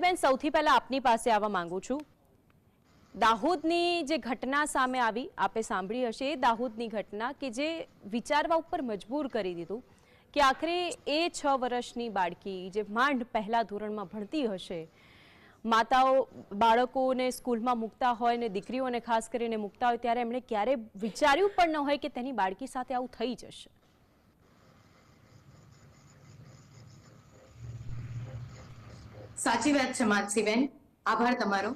બેન, સૌથી પહેલા આપની પાસે આવવા માંગુ છું. દાહોદની જે ઘટના સામે આવી, આપે સાંભળી હશે, એ દાહોદની ઘટના કે જે વિચારવા ઉપર મજબૂર કરી દીધું કે આખરે એ છ વર્ષની બાળકી જે માંડ પહેલા ધોરણમાં ભણતી હશે, માતાઓ બાળકોને સ્કૂલમાં મૂકતા હોય ને દીકરીઓને ખાસ કરીને મૂકતા હોય, ત્યારે એમણે ક્યારે વિચાર્યું પણ ન હોય કે તેની બાળકી સાથે આવું થઈ જશે. સાચી વાત છે, માનસીબેન. આભાર તમારો.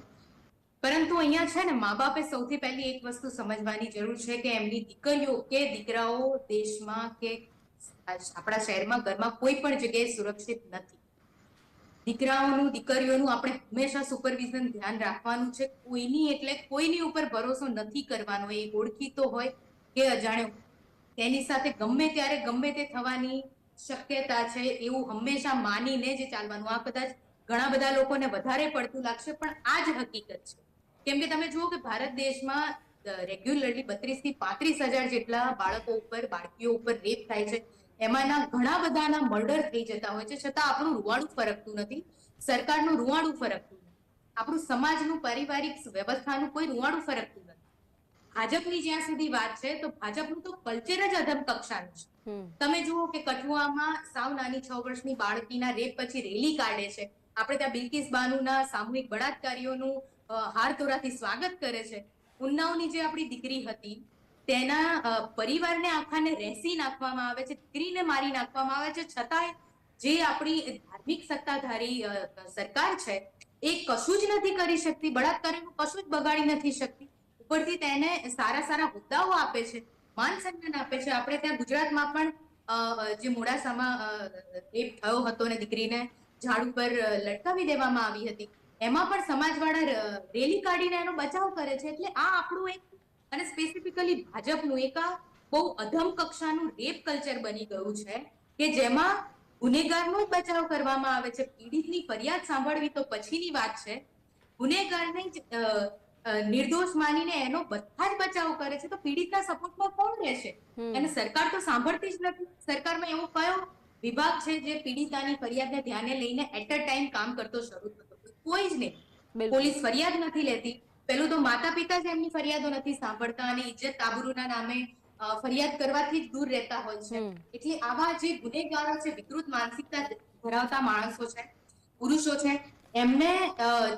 પરંતુ અહીંયા છે ને મા બાપે સૌથી પહેલી એક વસ્તુ સમજવાની જરૂર છે કે એમની દીકરીઓ કે દીકરાઓ દેશમાં કે આપણા શહેરમાં, ઘરમાં કોઈ પણ જગ્યાએ સુરક્ષિત નથી. દીકરાઓનું, દીકરીઓનું આપણે હંમેશા સુપરવિઝન ધ્યાન રાખવાનું છે. કોઈની એટલે કોઈની ઉપર ભરોસો નથી કરવાનો. એ ઓળખીતો હોય કે અજાણ્યો. તેની સાથે ગમે ત્યારે ગમે તે થવાની શક્યતા છે, એવું હંમેશા માનીને જ ચાલવાનું. આ કદાચ ઘણા બધા લોકોને વધારે પડતું લાગશે પણ આ જ હકીકત છે. કેમ કે તમે જુઓ કે ભારત દેશમાં રેગ્યુલરલી બત્રીસથી પાંત્રીસ હજાર જેટલા બાળકો ઉપર બાળકીઓ ઉપર રેપ થાય છે. એમાંના ઘણા બધાના મર્ડર થઈ જતા હોય છે. છતાં આપણું રૂવાડું ફરકતું નથી. સરકારનું રૂવાડું ફરકતું નથી. આપણું સમાજનું પારિવારિક વ્યવસ્થાનું કોઈ રૂવાડું ફરકતું નથી. ભાજપની જ્યાં સુધી વાત છે તો ભાજપનું તો કલ્ચર જ અધમ કક્ષાનું છે. તમે જુઓ કે કઠુઆમાં સાવ નાની છ વર્ષની બાળકીના રેપ પછી રેલી કાઢે છે. આપણે ત્યાં બિલકિસ બાનુના સામૂહિક બળાત્કારીઓનું હારતોરાથી સ્વાગત કરે છે. ઉન્નાઓની જે આપણી દીકરી હતી, તેના પરિવારને આખાને રેસી નાખવામાં આવે છે, દીકરીને મારી નાખવામાં આવે છે. છતાંય જે આપણી ધાર્મિક સત્તાધારી સરકાર છે, એ કશું જ નથી કરી શકતી, બળાત્કારીનું કશું જ બગાડી નથી શકતી. ઉપરથી તેને સારા સારા હોદ્દાઓ આપે છે, માન સન્માન આપે છે. આપણે ત્યાં ગુજરાતમાં પણ જે મોડાસામાં રેપ થયો હતો ને દીકરીને ઝાડ ઉપર લટકાવી દેવામાં આવી હતી. એમાં પણ સમાજવાળા રેલી કાઢીને એનો બચાવ કરે છે. એટલે આ આપણું એક અને સ્પેસિફિકલી ભાજપનું એક આ બહુ અધમ કક્ષાનું રેપ કલ્ચર બની ગયું છે કે જેમાં ગુનેગારનો જ બચાવ કરવામાં આવે છે. પીડિતની ફરિયાદ સાંભળવી તો પછીની વાત છે. ગુનેગારને નિર્દોષ માનીને એનો બધા જ બચાવ કરે છે. તો પીડિતના સપોર્ટમાં કોણ રહેશે. અને સરકાર તો સાંભળતી જ નથી. સરકારમાં એવો કયો વિભાગ છે જે પીડિતાની ફરિયાદને ધ્યાને લઈને એટ અ ટાઈમ કામ કરતો શરૂ થતો. કોઈ જ નહીં. પોલીસ ફરિયાદ નથી લેતી. પેલું તો માતા પિતા જ એમની ફરિયાદો નથી સાંભળતા અને ઇજ્જત આબરૂના નામે ફરિયાદ કરવાથી જ દૂર રહેતા હોય છે. એટલે આવા જે ગુનેગારો છે વિકૃત માનસિકતા ધરાવતા માણસો છે પુરુષો છે એમને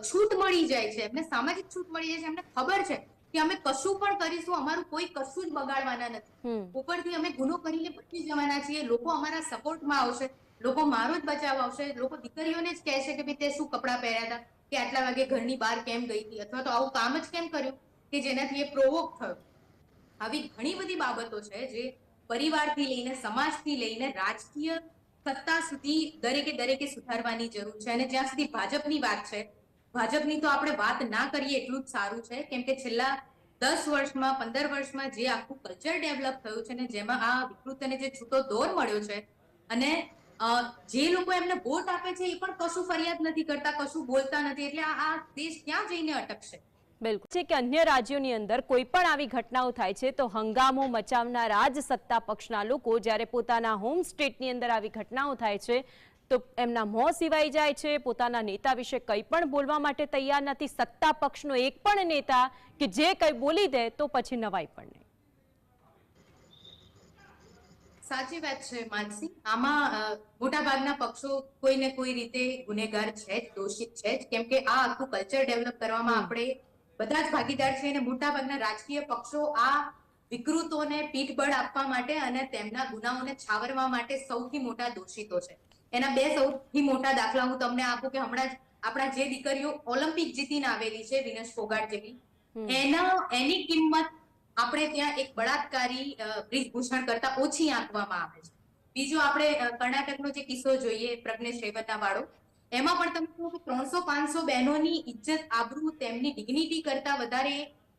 છૂટ મળી જાય છે. એમને સામાજિક છૂટ મળી જાય છે. એમને ખબર છે કે અમે કશું પણ કરીશું અમારું કોઈ કશું જ બગાડવાના નથી. ઉપરથી અમે ગુનો કરીને બચી જવાના છીએ. લોકો અમારા સપોર્ટમાં આવશે લોકો મારો જ બચાવ આવશે. લોકો દીકરીઓને જ કહેશે કે ભાઈ તે શું કપડાં પહેર્યા હતા? કે આટલા વાગે ઘરની બહાર કેમ ગઈ હતી? અથવા તો આવું કામ જ કેમ કર્યું? કે જેનાથી એ પ્રોવોક થયો. આવી ઘણી બધી બાબતો છે જે પરિવારથી લઈને સમાજથી લઈને રાજકીય સત્તા સુધી દરેકે દરેકે સુધારવાની જરૂર છે. અને જ્યાં સુધી ભાજપની વાત છે ભાજપની તો આપણે વાત ના કરીએ એટલું જ સારું છે. કેમ કે છેલ્લા દસ વર્ષમાં, પંદર વર્ષમાં જે આખું કલ્ચર ડેવલપ થયું છે ને જેમાં આ વિકૃત અને જે છૂટો દોર મળ્યો છે અને જે લોકો એમને વોટ આપે છે એ પણ કશું ફરિયાદ નથી કરતા, કશું બોલતા નથી, એટલે આ દેશ ક્યાં જઈને અટકશે? બિલકુલ. છે કે અન્ય રાજ્યોની અંદર કોઈ પણ આવી ઘટનાઓ થાય છે, તો હંગામો મચાવનારા જ સત્તા પક્ષના લોકો જ્યારે પોતાના હોમ સ્ટેટની અંદર આવી ઘટનાઓ થાય છે તો એમના મોં સિવાય જાય છે. પોતાના નેતા વિશે કંઈ પણ બોલવા માટે તૈયાર નથી. સત્તા પક્ષનો એક પણ નેતા કે જે કંઈ બોલી દે તો પછી નવાઈ પણ નહીં. સાચી વાત છે, માનસી. આમાં મોટાભાગના પક્ષો કોઈને કોઈ રીતે ગુનેગાર છે જ, દોષિત છે જ. કેમ કે આ આખું કલ્ચર ડેવલપ કરવામાં આપણે બધા જ ભાગીદાર છે અને મોટાભાગના રાજકીય પક્ષો આ વિકૃતોને પીઠબળ આપવા માટે અને તેમના ગુનાઓને છાવરવા માટે સૌથી મોટા દોષિતો છે. એના બે સૌથી મોટા દાખલા હું તમને આપું કે હમણાં જ આપણા જે દીકરીઓ ઓલિમ્પિક જીતીને આવેલી છે વિનેશ ફોગાટ જેવી. એના એની કિંમત આપણે ત્યાં એક બળાત્કારી બ્રિજભૂષણ કરતા ઓછી આંકવામાં આવે છે. બીજો આપણે કર્ણાટકનો જે કિસ્સો જોઈએ પ્રજ્ઞેશ રેવતના વાળો એમાં પણ તમે કહો કે ત્રણસો પાંચસો બહેનોની ઇજ્જત આબરૂ તેમની ડિગ્નિટી કરતા વધારે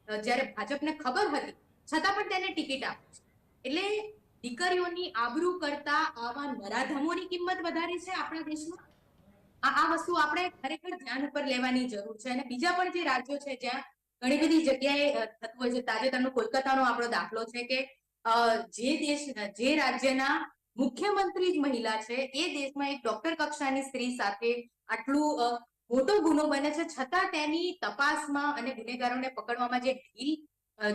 જ્યારે ભાજપને ખબર હતી છતાં પણ તેને ટિકિટ આપે છે. એટલે દીકરીઓની આબરૂ કરતા આવા નરાધમોની કિંમત વધારે છે આપણા દેશમાં? આ આ વસ્તુ આપણે ખરેખર ધ્યાન પર લેવાની જરૂર છે અને બીજા પણ જે રાજ્યો છે જ્યાં ઘણી બધી જગ્યાએ થતું હોય છે, તાજેતરનો કોલકાતાનો આપણો દાખલો છે કે જે દેશ, જે રાજ્યના મુખ્યમંત્રી જ મહિલા છે, એ દેશમાં એક ડોક્ટર કક્ષાની સ્ત્રી સાથે આટલું મોટો ગુનો બને છે, છતાં તેની તપાસમાં અને ગુનેગારોને પકડવામાં જે ઢીલ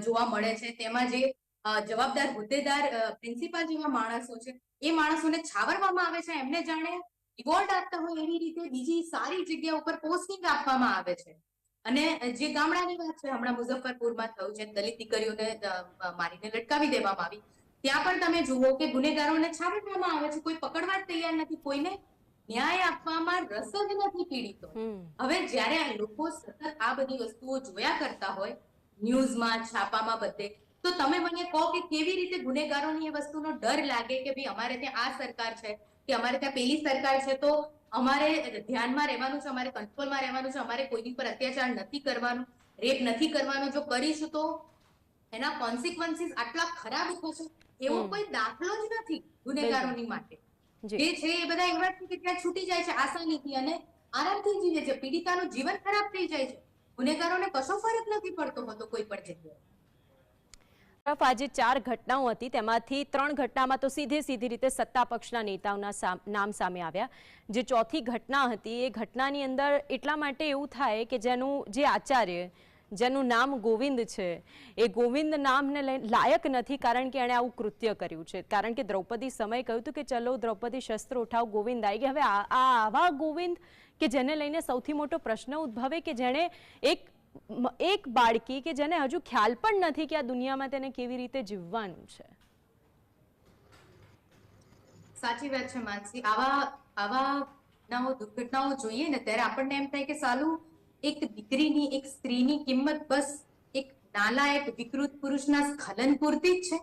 જોવા મળે છે, તેમાં જે જવાબદાર હોદ્દેદાર પ્રિન્સિપાલ જેવા માણસો છે એ માણસોને છાવરવામાં આવે છે એમને જાણે રિવોર્ડ આપતા હોય એવી રીતે બીજી સારી જગ્યા ઉપર પોસ્ટિંગ આપવામાં આવે છે. અને જે ગામડાની વાત છે હમણાં મુઝફ્ફરપુરમાં થયું છે દલિત દીકરીઓને મારીને લટકાવી દેવામાં આવી. ત્યાં પણ તમે જુઓ કે ગુનેગારોને છાવરવામાં આવે છે કોઈ પકડવા જ તૈયાર નથી કોઈને ન્યાય આપવામાં રસ જ નથી પીડિતો. હવે જ્યારે આ લોકો સતત આ બધી વસ્તુઓ જોયા કરતા હોય ન્યૂઝમાં છાપામાં બધે તો તમે મને કહો કે કેવી રીતે ગુનેગારોની એ વસ્તુનો ડર લાગે કે ભાઈ અમારે ત્યાં આ સરકાર છે કે અમારે ત્યાં પેલી સરકાર છે તો અમારે ધ્યાનમાં રહેવાનું છે અમારે કંટ્રોલમાં રહેવાનું છે અમારે કોઈની પર અત્યાચાર નથી કરવાનું રેપ નથી કરવાનો જો કરીશું તો? એના કોન્સિક્વન્સીસ આટલા ખરાબ થશે? એવો કોઈ દાખલો જ નથી ગુનેગારોની માટે. જે. છે એ બધા એવા છે કે ત્યાં છૂટી જાય છે આસાનીથી અને આરામથી જીવે છે. પીડિતાનું જીવન ખરાબ થઈ જાય છે. ગુનેગારોને કશો ફરક નથી પડતો હોતો કોઈ પણ જગ્યાએ. તરફ આજે ચાર ઘટનાઓ હતી. તેમાંથી ત્રણ ઘટનામાં તો સીધે સીધી રીતે સત્તા પક્ષના નેતાઓના નામ સામે આવ્યા. જે ચોથી ઘટના હતી, એ ઘટનાની અંદર એટલા માટે એવું થાય કે જેનું, જે આચાર્ય, જેનું નામ ગોવિંદ છે, એ ગોવિંદ નામને લાયક નથી કારણ કે એણે આવું કૃત્ય કર્યું છે. કારણ કે દ્રૌપદી સમય કહ્યું હતું કે ચલો દ્રૌપદી શસ્ત્ર ઉઠાવ, ગોવિંદ આવી ગયા. હવે આ આવા ગોવિંદ કે જેને લઈને સૌથી મોટો પ્રશ્ન ઉદ્ભવે કે જેણે એક એક બાળકી કે જેને હજુ ખ્યાલ પણ નથી કે આ દુનિયામાં તેને કેવી રીતે જીવવાનું છે. સાચી વાત છે માનસી. આવા આવા ઘટનાઓ દુર્ઘટનાઓ જોઈએ ને ત્યારે આપણને એમ થાય કે સાલું એક દીકરીની એક સ્ત્રીની કિંમત બસ એક નાલાયક વિકૃત પુરુષના સ્ખલન પૂરતી જ છે.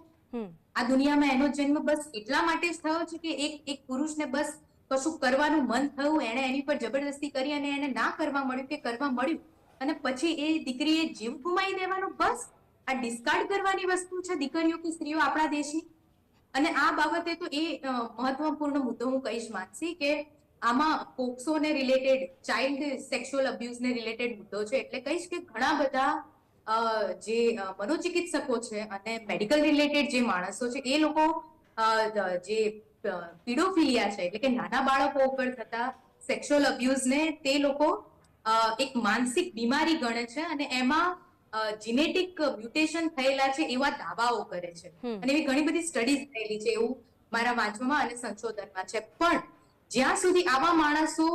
આ દુનિયામાં એનો જન્મ બસ એટલા માટે જ થયો છે કે એક એક પુરુષને બસ કશું કરવાનું મન થયું એને એની પર જબરદસ્તી કરી અને એને ના કરવા મળ્યું કે કરવા મળ્યું. અને પછી એ દીકરીએ જીવ ગુમાવી દેવાનો. બસ આ ડિસ્કાર્ડ કરવાની વસ્તુ છે દીકરીઓ કે સ્ત્રીઓ આપણા દેશની. અને આ બાબતે તો એ મહત્વપૂર્ણ મુદ્દો હું કહીશ માનસી કે આમાં પોક્સોને રિલેટેડ ચાઇલ્ડ સેક્સ્યુઅલ અબ્યુઝને રિલેટેડ મુદ્દો છે. એટલે કહીશ કે ઘણા બધા જે મનોચિકિત્સકો છે અને મેડિકલ રિલેટેડ જે માણસો છે એ લોકો જે પીડોફિલિયા છે એટલે કે નાના બાળકો ઉપર થતા સેક્સ્યુઅલ અબ્યુઝને તે લોકો એક માનસિક બીમારી ગણે છે અને એમાં જીનેટિક મ્યુટેશન થયેલા છે એવા દાવાઓ કરે છે. અને એવી ઘણી બધી સ્ટડીઝ થયેલી છે એવું મારા વાંચવામાં અને સંશોધનમાં છે. પણ જ્યાં સુધી આવા માણસો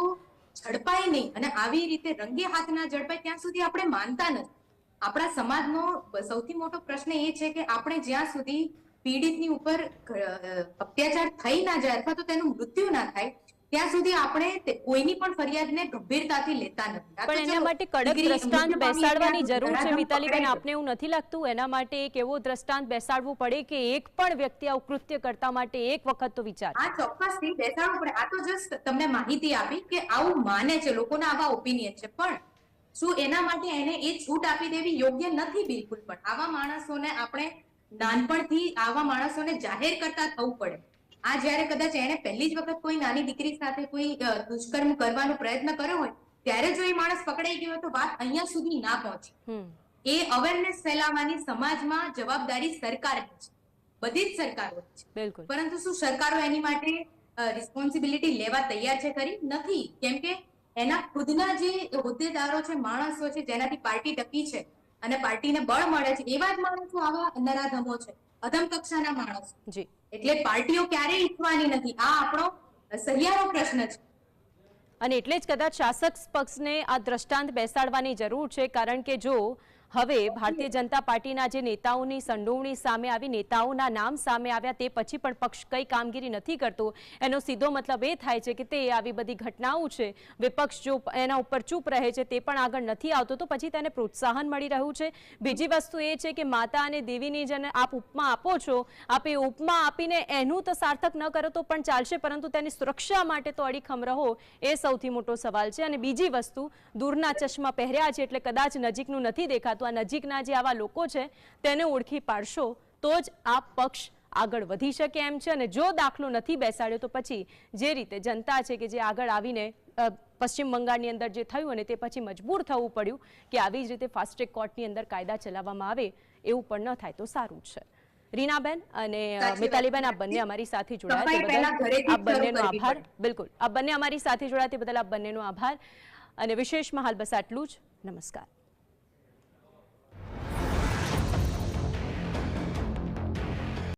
ઝડપાય નહીં અને આવી રીતે રંગે હાથ ના ઝડપાય ત્યાં સુધી આપણે માનતા નથી. આપણા સમાજનો સૌથી મોટો પ્રશ્ન એ છે કે આપણે જ્યાં સુધી પીડિતની ઉપર અત્યાચાર થઈ ના જાય અથવા તો તેનું મૃત્યુ ના થાય ત્યાં સુધી આપણે કોઈની પણ ફરિયાદને ગંભીરતાથી લેતા નથી. પણ એના માટે કડક દ્રષ્ટાંત બેસાડવાની જરૂર છે મિતાલીબેન આપને એવું નથી લાગતું એના માટે એક એવો દ્રષ્ટાંત બેસાડવું પડે કે એક પણ વ્યક્તિ આ કૃત્ય કરતા માટે એક વખત તો વિચાર. આ ચોક્કસથી બેસાડવું પડે. આ તો જસ્ટ તમને માહિતી આપી કે આવું માને છે લોકોના આવા ઓપિનિયન છે. પણ શું એના માટે એને એ છૂટ આપી દેવી યોગ્ય નથી બિલકુલ. પણ આવા માણસોને આપણે નાનપણથી આવા માણસોને જાહેર કરતા થવું પડે. આ જ્યારે કદાચ એને પહેલી જ વખત કોઈ નાની દીકરી સાથે કોઈ દુષ્કર્મ કરવાનો પ્રયત્ન કર્યો હોય ત્યારે જો એ માણસ પકડાઈ ગયો તો વાત અહીંયા સુધી ના પહોંચે. એ અવેરનેસ ફેલાવવાની સમાજમાં જવાબદારી સરકારની છે. બધી જ સરકારો છે. પરંતુ શું સરકારો એની માટે રિસ્પોન્સિબિલિટી લેવા તૈયાર છે ખરી? નથી. કેમ કે એના ખુદના જે હોદ્દેદારો છે માણસો છે જેનાથી પાર્ટી ટકી છે અને પાર્ટીને બળ મળે છે. એવા જ માણસો આવા નરાધમો છે. અધમ કક્ષાના માણસો. જી. એટલે પાર્ટીઓ ક્યારેય ઈચ્છવાની નથી. આ આપણો સહિયારો પ્રશ્ન છે. અને એટલે જ કદાચ શાસક પક્ષને આ દ્રષ્ટાંત બેસાડવાની જરૂર છે. કારણ કે જો હવે ભારતીય જનતા પાર્ટીના જે નેતાઓની સંડોવણી સામે આવી, નેતાઓના નામ સામે આવ્યા, તે પછી પણ પક્ષ કઈ કામગીરી નથી કરતો. એનો સીધો મતલબ એ થાય છે કે તે આવી બધી ઘટનાઓ છે, વિપક્ષ જો એના ઉપર ચૂપ રહે છે, તે પણ આગળ નથી આવતો, તો પછી તેને પ્રોત્સાહન મળી રહ્યું છે. બીજી વસ્તુ એ છે કે માતા અને દેવીની જેને આપ ઉપમા આપો છો, આપ એ ઉપમા આપીને એનું તો સાર્થક ન કરો તો પણ ચાલશે, પરંતુ તેની સુરક્ષા માટે તો અડીખમ રહો, એ સૌથી મોટો સવાલ છે. અને બીજી વસ્તુ, દૂરના ચશ્મા પહેર્યા છે એટલે કદાચ નજીકનું નથી દેખાતું. આ નજીકના જે આવા લોકો છે તેને ઓળખી પાડશો તો જ આ પક્ષ આગળ વધી શકે એમ છે. અને જો દાખલો નથી બેસાડ્યો તો પછી જે રીતે જનતા છે કે જે આગળ આવીને પશ્ચિમ બંગાળની અંદર જે થયું અને તે પછી મજબૂર થવું પડ્યું કે આવી જ રીતે ફાસ્ટ ટ્રેક કોર્ટની અંદર કાયદા ચલાવવામાં આવે એવું પણ ન થાય તો સારું છે. રીનાબેન અને મિતાલીબેન. આપ બંને અમારી સાથે જોડાયા. આપ બંનેનો આભાર. બિલકુલ. આપ બંને અમારી સાથે જોડાયા તે બદલ આપ બંનેનો આભાર. અને વિશેષમાં હાલ બસ આટલું જ. નમસ્કાર.